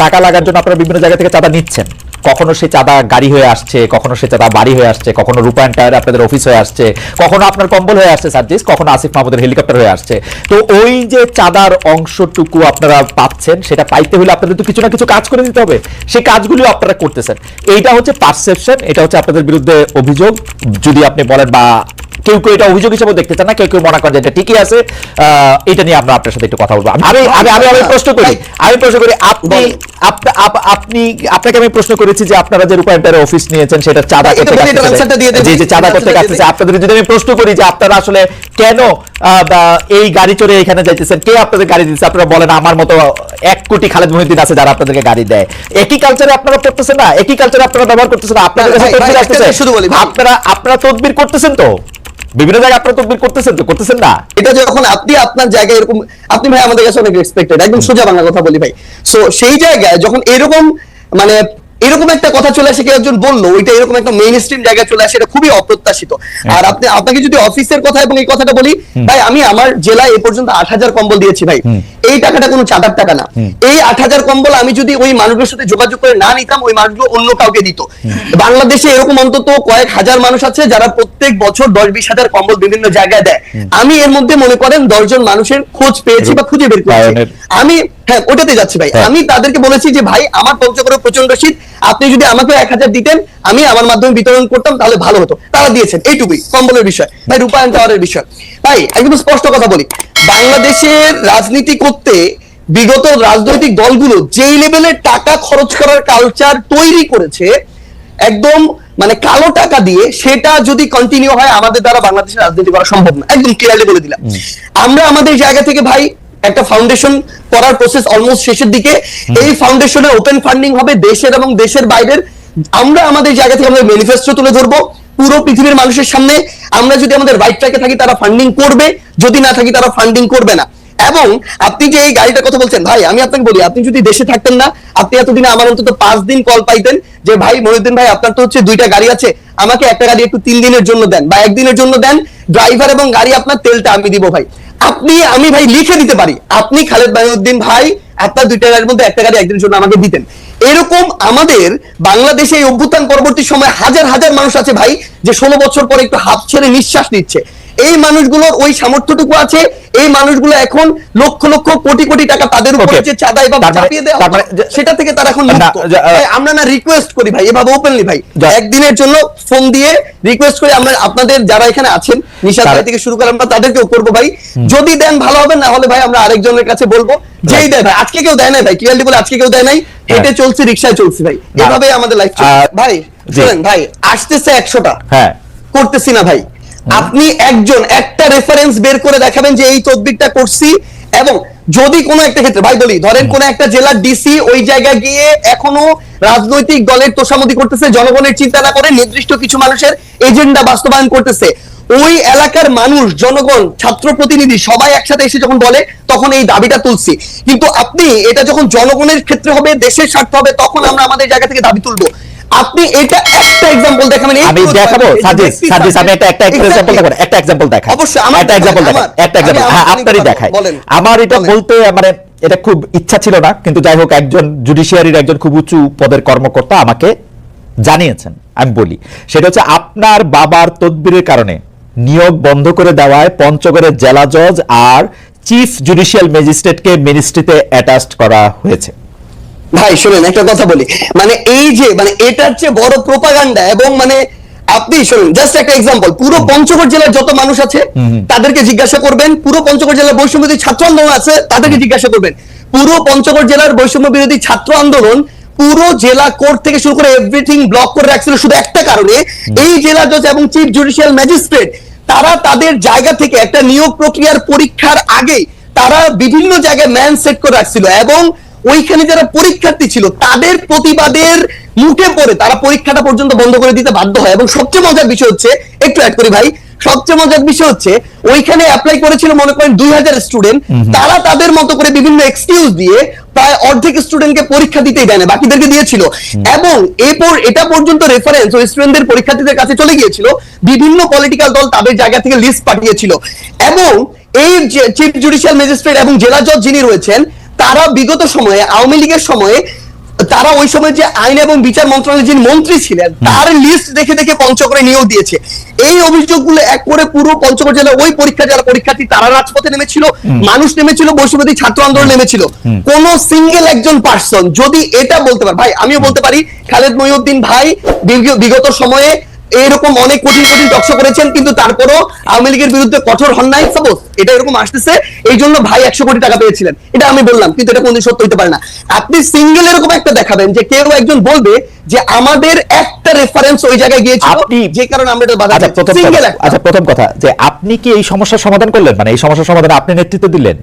টাকা লাগার জন্য আপনারা বিভিন্ন জায়গা থেকে চাঁদা নিচ্ছেন। কখনো সে চাঁদা গাড়ি হয়ে আসছে, কখনো সে চাঁদা বাড়ি হয়ে আসছে, কখনো রূপায়ণ টায়ার আপনাদের অফিস হয়ে আসছে, কখনো আপনার কম্বল হয়ে আসছে সার্জিস কখনো আসিফ মাহমুদের হেলিকপ্টার হয়ে আসছে। তো ওই যে চাঁদার অংশটুকু আপনারা পাচ্ছেন, সেটা পাইতে হলে আপনাদের তো কিছু না কিছু কাজ করে দিতে হবে। সেই কাজগুলিও আপনারা করতেছেন। এইটা হচ্ছে পারসেপশন এটা হচ্ছে আপনাদের বিরুদ্ধে অভিযোগ। যদি আপনি বলেন বা কেউ কেউ এটা অভিযোগ হিসেবে দেখতে চান না কেউ কেউ মনে করেন এটা ঠিকই আছে। এটা নিয়ে আমরা আপনার সাথে একটু কথা বলব। আমি আমি আমি আমি প্রশ্ন করি। আমি প্রশ্ন করি আপনি আপনি আপনাকে আমি প্রশ্ন করেছি যে আপনারা যে রূপায়ণটার অফিস নিয়েছেন সেটা চাঁদা করতে চাঁদা করতে দিয়ে আপনাদের যদি আমি প্রশ্ন করি যে আপনারা আসলে কেন এই গাড়ি চড়ে এখানে যাইতেছেন কে আপনাদের গাড়ি দিচ্ছে আপনারা বলেন আমার মতো এক কোটি খালেদ মহিউদ্দিন আছে যারা আপনাদেরকে গাড়ি দেয়। একই কালচারে আপনারা করতেছেন না? একই কালচারে আপনারা ব্যবহার করতেছেন না? আপনাদের কাছে শুধু বলি, আপনারা আপনারা তদবির করতেছেন তো? বিভিন্ন জায়গায় আপনারা তদবির করতেছেন তো করতেছেন না? এটা যখন আপনি আপনার জায়গায় এরকম আপনি ভাই আমাদের কাছে অনেক রেসপেক্টেড একদম সোজা বাংলা কথা বলি ভাই। সো সেই জায়গায় যখন এরকম মানে এরকম একটা কথা চলে আসে কেউ একজন বলল ওইটা এরকম একটা মেইন স্ট্রিম জায়গায় চলে আসে এটা খুবই অপ্রত্যাশিত। আর আপনি আপনাকে যদি অফিসের কথা এবং এই কথাটা বলি ভাই আমি আমার জেলায় এ পর্যন্ত আট হাজার কম্বল দিয়েছি ভাই। এই টাকাটা কোনো চাঁদার টাকা না। এই আট হাজার কম্বল আমি যদি ওই মানুষগুলোর সাথে যোগাযোগ করে না নিতাম ওই মানুষগুলো অন্য কাউকে দিত। বাংলাদেশে এরকম অন্তত কয়েক হাজার মানুষ আছে যারা প্রত্যেক বছর দশ বিশ হাজার কম্বল বিভিন্ন জায়গায় দেয়। আমি এর মধ্যে মনে করেন দশজন মানুষের খোঁজ পেয়েছি বা খুঁজে বের করেছি। আমি হ্যাঁ ওটাতে যাচ্ছি ভাই। হ্যাঁ। আমি তাদেরকে বলেছি যে ভাই আমার পঞ্চগড়ে প্রচণ্ড শীত আপনি যদি আমাকে এক হাজার দিতেন আমি আমার মাধ্যমে বিতরণ করতাম তাহলে ভালো হতো। তারা দিয়েছেন। এইটুকুই কম্বলের বিষয়। ভাই রূপায়ণ টাওয়ারের বিষয়। ভাই একদম স্পষ্ট কথা বলি। বাংলাদেশের রাজনীতি করতে বিগত রাজনৈতিক দলগুলো যেই লেভেলের টাকা খরচ করার কালচার তৈরি করেছে একদম মানে কালো টাকা দিয়ে সেটা যদি কন্টিনিউ হয় আমাদের দ্বারা বাংলাদেশের রাজনীতি করা সম্ভব না। একদম ক্লিয়ারলি বলে দিলাম। আমরা আমাদের জায়গা থেকে ভাই একটা ফাউন্ডেশন করার প্রসেস অলমোস্ট শেষের দিকে। এই ফাউন্ডেশনের ওপেন ফান্ডিং হবে দেশের এবং দেশের বাইরের। আমরা আমাদের জায়গা থেকে আমাদের ম্যানিফেস্টো তুলে ধরবো। পুরো পৃথিবীর মানুষের সামনে আমরা যদি আমাদের রাইট ট্র্যাকে থাকি, তারা ফান্ডিং করবে। যদি না থাকি, তারা ফান্ডিং করবে না। এবং আপনি যে এই গাড়িটার কথা বলছেন, ভাই, আমি আপনাকে বলি, আপনি যদি দেশে থাকতেন না, আপনি এতদিনে আমার অন্তত পাঁচ দিন কল পাইতেন যে, ভাই মহিউদ্দিন ভাই, আপনার তো হচ্ছে দুইটা গাড়ি আছে, আমাকে একটা গাড়ি একটু তিন দিনের জন্য দেন বা একদিনের জন্য দেন ড্রাইভার এবং গাড়ি আপনার তেলটা আমি দিব, ভাই। আপনি, আমি, ভাই, লিখে দিতে পারি। আপনি খালেদ মাহিউদ্দিন ভাই আপনার দুইটা গাড়ির মধ্যে একটা গাড়ি একদিনের জন্য আমাকে দিতেন। এরকম আমাদের বাংলাদেশে এই অভ্যুত্থান পরবর্তী সময় হাজার হাজার মানুষ আছে ভাই, যে ষোলো বছর পরে একটু হাত ছেড়ে নিঃশ্বাস নিচ্ছে। এই মানুষগুলোর ওই সামর্থ্যটুকু আছে এই মানুষগুলো এখন লক্ষ লক্ষ কোটি কোটি টাকা তাদের উপরে যে চাঁদাই বা মানে- চাপিয়ে দেওয়া সেটা থেকে তারা এখন না, আমরা না রিকোয়েস্ট করি ভাই এভাবে ওপেনলি ভাই। একদিনের জন্য ফোন দিয়ে রিকোয়েস্ট করি আমরা আপনাদের যারা এখানে আছেন নিশাদ ভাই থেকে শুরু করে আমরা তাদেরকেও করব ভাই। যদি দেন ভালো হবে না হলে ভাই আমরা আরেকজনের কাছে বলব। যেই দেয় ভাই আজকে কেউ দেয় নাই ভাই ক্লিয়ারলি বলে আজকে কেউ দেয় নাই। হেঁটে চলছে রিক্সায় চলছে ভাই। না। এভাবে আমাদের লাইফ ভাই শুনেন ভাই আসতেছে একশোটা। হ্যাঁ। করতেছি না ভাই। আপনি একজন একটা রেফারেন্স বের করে দেখাবেন যে এই তদবিরটা করছি। এবং যদি কোনো একটা ক্ষেত্রে ভাই বলি ধরেন কোন একটা জেলার ডিসি ওই জায়গায় গিয়ে এখনও রাজনৈতিক দলের তোষামতি করতেছে জনগণের চিন্তা না করে নির্দিষ্ট কিছু মানুষের এজেন্ডা বাস্তবায়ন করতেছে। ওই এলাকার মানুষ জনগণ ছাত্র প্রতিনিধি সবাই একসাথে এসে যখন বলে তখন এই দাবিটা তুলছি। কিন্তু আপনি এটা যখন জনগণের ক্ষেত্রে হবে দেশের স্বার্থ হবে তখন আমরা আমাদের জায়গা থেকে দাবি তুলবো। আপনি এটা একটা এক্সাম্পল দেখাবেন এই আমি দেখাবো যে সাজিস আমি একটা একটা. এক্সাম্পল দেখাবো একটা এক্সাম্পল দেখাই। অবশ্যই, আমার- একটা এক্সাম্পল দেখাই একটা আমি হ্যাঁ আপনারই দেখাই। আমার এটা বলতে মানে এটা খুব ইচ্ছা ছিল না কিন্তু যাই হোক একজন জুডিশিয়ারির একজন খুব উঁচু পদের কর্মকর্তা আমাকে জানিয়েছেন আমি বলি। সেটা হচ্ছে আপনার বাবার তদবিরের কারণে নিয়োগ বন্ধ করে দেওয়ায় পঞ্চগড়ের জেলা জজ আর চিফ জুডিশিয়াল ম্যাজিস্ট্রেটকে মিনিস্ট্রিতে অ্যাটাচড করা হয়েছে। ভাই শুনেন একটা কথা বলি। মানে এই যে মানে এটার চেয়ে বড় প্রোপাগান্ডা এবং মানে আপনি শুনুন জাস্ট একটা এক্সাম্পল পুরো পঞ্চগড় জেলার যত মানুষ আছে তাদেরকে জিজ্ঞাসা করবেন পুরো পঞ্চগড় জেলার বৈষম্য বিরোধী ছাত্র আন্দোলন আছে তাদেরকে জিজ্ঞাসা করবেন। পুরো পঞ্চগড় জেলার বৈষম্য বিরোধী ছাত্র আন্দোলন পুরো জেলা কোর্ট থেকে শুরু করে এভরিথিং ব্লক করে রাখছিল শুধু একটা কারণে এই জেলা জজ এবং চিফ জুডিশিয়াল ম্যাজিস্ট্রেট তারা তাদের জায়গা থেকে একটা নিয়োগ প্রক্রিয়ার পরীক্ষার আগে তারা বিভিন্ন জায়গায় ম্যান সেট করে রাখছিল এবং ওইখানে যারা পরীক্ষার্থী ছিল তাদের প্রতিবাদের মুখে পড়ে তারা পরীক্ষাটা পর্যন্ত বন্ধ করে দিতে বাধ্য হয়। এবং সবচেয়ে মজার বিষয় হচ্ছে একটু অ্যাড করি ভাই সবচেয়ে মজার বিষয় হচ্ছে ওইখানে অ্যাপ্লাই করেছিল মনে করেন দুই হাজার স্টুডেন্ট তারা তাদের মতো করে বিভিন্ন এক্সকিউজ দিয়ে প্রায় অর্ধেক স্টুডেন্টকে পরীক্ষা দিতেই দেয় না বাকিদেরকে দিয়েছিল। এবং এরপর এটা পর্যন্ত রেফারেন্স ওই স্টুডেন্টদের পরীক্ষার্থীদের কাছে চলে গিয়েছিল বিভিন্ন পলিটিক্যাল দল তাদের জায়গা থেকে লিস্ট পাঠিয়েছিল। এবং এই চিফ জুডিশিয়াল ম্যাজিস্ট্রেট এবং জেলা জজ যিনি রয়েছেন তারা বিগত সময়ে আওয়ামী লীগের সময়ে তারা ওই সময় যে আইন এবং বিচার মন্ত্রণালয়ের যিনি মন্ত্রী ছিলেন তার লিস্ট দেখে দেখে পঞ্চগড়ে নিয়োগ দিয়েছে। এই অভিযোগগুলো এক করে পুরো পঞ্চগড় জেলার ওই পরীক্ষা যারা পরীক্ষার্থী তারা রাজপথে নেমেছিল মানুষ নেমেছিল বৈষম্যবাদী ছাত্র আন্দোলন নেমেছিল। কোন সিঙ্গেল একজন পার্সন যদি এটা বলতে পারে ভাই আমিও বলতে পারি খালেদ মহিউদ্দিন ভাই বিগ- বিগত সময়ে এরকম অনেক কঠিন কঠিন টকশো করেছেন কিন্তু তারপরও আওয়ামী লীগের বিরুদ্ধে কঠোর হন নাই। সাপোজ এটা এরকম আসতেছে এই জন্য ভাই একশো কোটি টাকা পেয়েছিলেন। এটা আমি বললাম কিন্তু এটা কোনদিন সত্য হতে পারে না। আপনি সিঙ্গেল এরকম একটা দেখাবেন যে কেউ একজন বলবে যে আমাদের একটা রেফারেন্স ওই জায়গায় গিয়েছিল আপনি যে কারণে আমরা এটা বাধা আচ্ছা প্রথম সিঙ্গেল আচ্ছা প্রথম কথা যে আপনি কি এই সমস্যার সমাধান করলেন? মানে এই সমস্যার সমাধানে আপনি নেতৃত্ব দিলেন।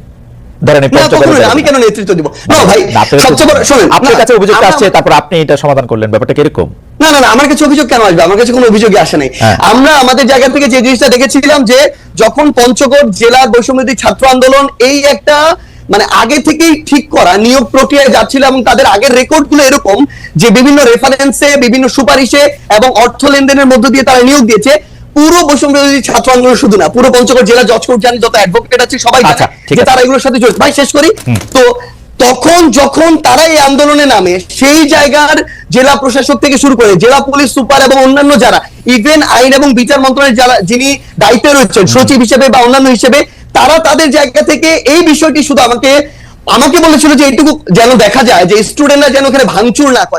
আমি কেন নেতৃত্ব দিব? না ভাই না, আপনার সবচেয়ে বড় শুনুন আপনার কাছে অভিযোগটা আসছে তারপর আপনি এটা সমাধান করলেন ব্যাপারটা কীরকম? না না না আমার কাছে অভিযোগ কেন আসবে? আমার কাছে কোনো অভিযোগই আসে নাই। হ্যাঁ। আমরা আমাদের জায়গা থেকে যে জিনিসটা দেখেছিলাম যে যখন পঞ্চগড় বৈষম্যদী ছাত্র আন্দোলন এই একটা মানে আগে থেকেই ঠিক করা নিয়োগ প্রক্রিয়ায় যাচ্ছিল এবং তাদের আগের রেকর্ডগুলো এরকম যে বিভিন্ন রেফারেন্সে বিভিন্ন সুপারিশে এবং অর্থ লেনদেনের মধ্য দিয়ে তারা নিয়োগ দিয়েছে পুরো বৈষম্যদী ছাত্র আন্দোলন শুধু না পুরো পঞ্চগড় জেলা জজ কোর্ট জানি যত অ্যাডভোকেট আছে সবাই আচ্ছা, যে। তারা এগুলোর সাথে জড়িত। ভাই শেষ করি। তো তখন যখন তারা এই আন্দোলনে নামে, সেই জায়গার জেলা প্রশাসক থেকে শুরু করে জেলা পুলিশ, সুপার এবং অন্যান্য যারা ইভেন আইন এবং বিচার মন্ত্রণালয়ের যারা, যিনি দায়িত্বে রয়েছেন, সচিব হিসেবে বা অন্যান্য হিসেবে, তারা তাদের জায়গা থেকে এই বিষয়টি শুধু আমাকে আমাকে বলেছিল যে এইটুকু যেন দেখা যায়, যে স্টুডেন্টরা যেন ওখানে ভাঙচুর না করে।